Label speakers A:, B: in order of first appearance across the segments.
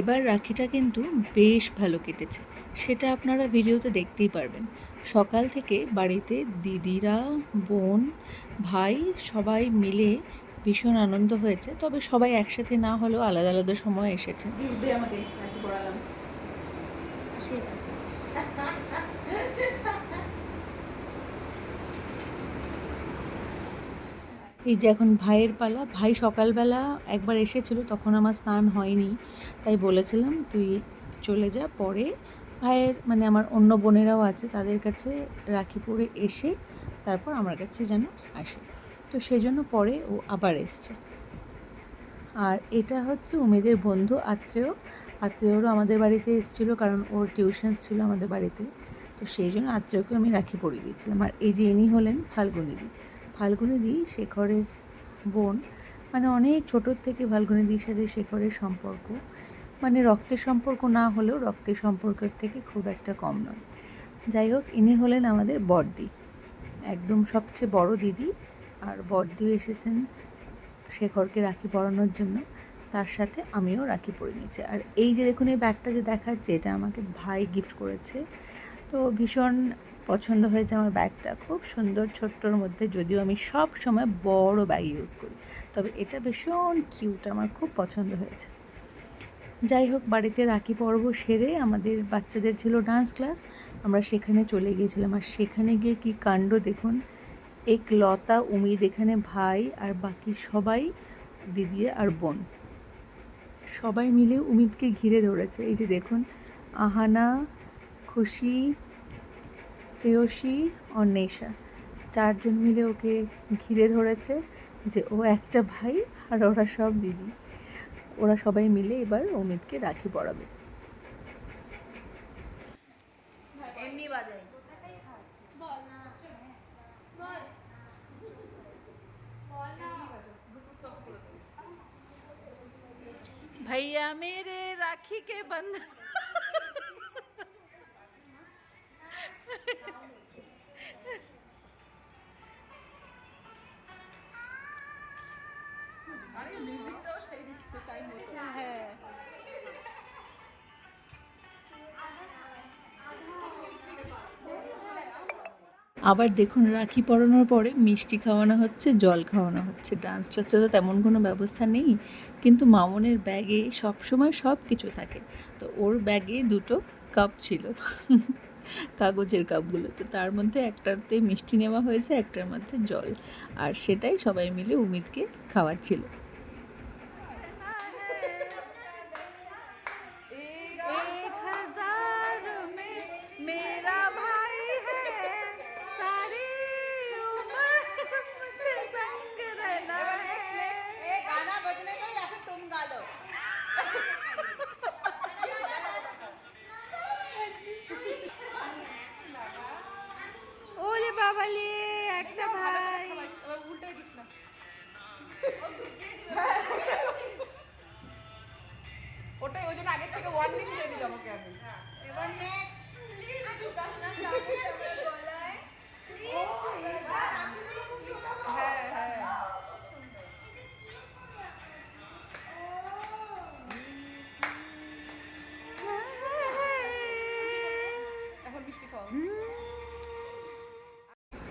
A: এবার রাখিটা কিন্তু বেশ ভালো কেটেছে। সেটা আপনারা ভিডিওতে দেখতেই পারবেন। সকাল থেকে বাড়িতে দিদিরা, বোন, ভাই সবাই মিলে ভীষণ আনন্দ হয়েছে। তবে সবাই একসাথে না হলেও আলাদা আলাদা সময় এসেছে
B: আমাকে রাখি পড়ালাম
A: এই যে এখন ভাইয়ের পালা, ভাই সকালবেলা একবার এসেছিল, তখন আমার স্নান হয়নি। তাই বলেছিলাম, তুই চলে যা, পরে ভাইয়ের মানে আমার অন্য বোনেরাও আছে, তাদের কাছে রাখি পরে এসে তারপর আমার কাছে যেন আসে। তো সেই জন্য পরে ও আবার এসছে। আর এটা হচ্ছে উমেদের বন্ধু আত্রেয়। আত্রেয়রও আমাদের বাড়িতে এসেছিল, কারণ ওর টিউশনস ছিল আমাদের বাড়িতে। তো সেই জন্য আত্রেয়কে আমি রাখি পরিয়ে দিয়েছিলাম। আর এই যে ইনি হলেন ফাল্গুনিদি ফাল্গুনিদি শেখরের বোন। মানে অনেক ছোটোর থেকে ফাল্গুনিদির সাথে শেখরের সম্পর্ক। মানে রক্তের সম্পর্ক না হলেও রক্তের সম্পর্কের থেকে খুব একটা কম নয়। যাই হোক, ইনি হলেন আমাদের বড়দি। একদম সবচেয়ে বড় দিদি। আর বড়দিও এসেছেন শেখরকে রাখি পরানোর জন্য। তার সাথে আমিও রাখি পরে নিয়েছি আর এই যে দেখুন, এই ব্যাগটা যে দেখাচ্ছে, এটা আমাকে ভাই গিফট করেছে। তো ভীষণ পছন্দ হয়েছে আমার ব্যাগটা। খুব সুন্দর ছোট্টর মধ্যে, যদিও আমি সব সময় বড় ব্যাগ ইউজ করি। তবে এটা ভীষণ কিউট আমার খুব পছন্দ হয়েছে। যাই হোক, বাড়িতে রাখি পর্ব সেরে আমাদের বাচ্চাদের ছিল ডান্স ক্লাস আমরা সেখানে চলে গিয়েছিলাম। আর সেখানে গিয়ে কি কাণ্ড দেখুন? এক লতা, উমিদ, এখানে ভাই আর বাকি সবাই, দিদি আর বোন। সবাই মিলে উমিদকে ঘিরে ধরেছে। এই যে দেখুন, আহানা খুশি শ্রেয়সী অন্বেষা চারজন মিলে ওকে ঘিরে ধরেছে যে ও একটা ভাই আর ওরা সব দিদি ওরা সবাই মিলে এবার অমিতকে রাখি পরাবে
B: এমনি বাজাই
A: भैया मेरे राखी के बंधन
B: মিউজিকটাও তাই মতো।
A: হ্যাঁ। আবার দেখুন রাখি পরানোর পরে মিষ্টি খাওয়ানো হচ্ছে জল খাওয়ানো হচ্ছে। ডান্স ক্লাসে তো তেমন কোনো ব্যবস্থা নেই কিন্তু মামনের ব্যাগে সব সময় সব কিছু থাকে। তো ওর ব্যাগে দুটো কাপ ছিল কাগজের কাপগুলো। তো তার মধ্যে একটাতে মিষ্টি নেওয়া হয়েছে একটার মধ্যে জল। আর সেটাই সবাই মিলে উমিদকে খাওয়াচ্ছিল।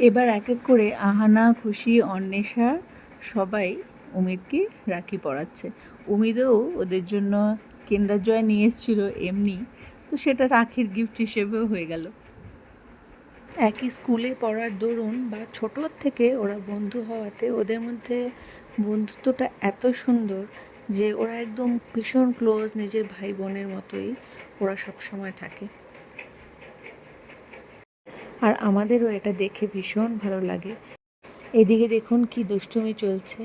B: এবার
A: এক এক করে আহানা, খুশি, অন্বেষা সবাই উমিদকে রাখি পড়াচ্ছে উমিদও ওদের জন্য কিন্ডার জয় নিয়ে এসেছিল এমনি, তো সেটা রাখির গিফট হিসেবেও হয়ে গেল। একই স্কুলে পড়ার দরুন বা ছোটোর থেকে ওরা বন্ধু হওয়াতে ওদের মধ্যে বন্ধুত্বটা এত সুন্দর যে ওরা একদম ভীষণ ক্লোজ নিজের ভাই বোনের মতোই ওরা সব সময় থাকে। আর আমাদেরও এটা দেখে ভীষণ ভালো লাগে। এদিকে দেখুন কি দুষ্টুমি চলছে।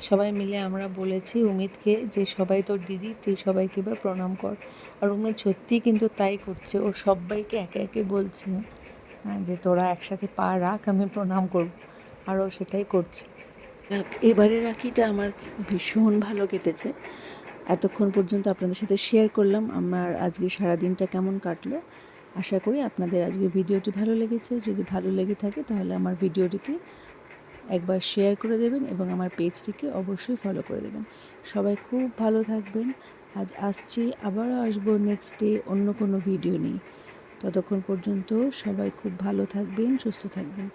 A: সবাই মিলে আমরা বলেছি উমিদকে যে সবাই তোর দিদি তুই সবাইকে এবার প্রণাম কর। আর উমিদ সত্যিই কিন্তু তাই করছে। ও সবাইকে একে একে বলছে হ্যাঁ, যে তোরা একসাথে পা রাখ আমি প্রণাম করব। আর ও সেটাই করছে। এবারে রাখিটা আমার ভীষণ ভালো কেটেছে। এতক্ষণ পর্যন্ত আপনাদের সাথে শেয়ার করলাম। আমার আজকে সারাদিনটা কেমন কাটলো? আশা করি আপনাদের আজকে ভিডিওটি ভালো লেগেছে। যদি ভালো লেগে থাকে তাহলে আমার ভিডিওটিকে একবার শেয়ার করে দেবেন এবং আমার পেজটিকে অবশ্যই ফলো করে দেবেন। সবাই খুব ভালো থাকবেন। আজ আসছি, আবারও আসব নেক্সট ডে অন্য কোনো ভিডিও নিয়ে। ততক্ষণ পর্যন্ত সবাই খুব ভালো থাকবেন, সুস্থ থাকবেন।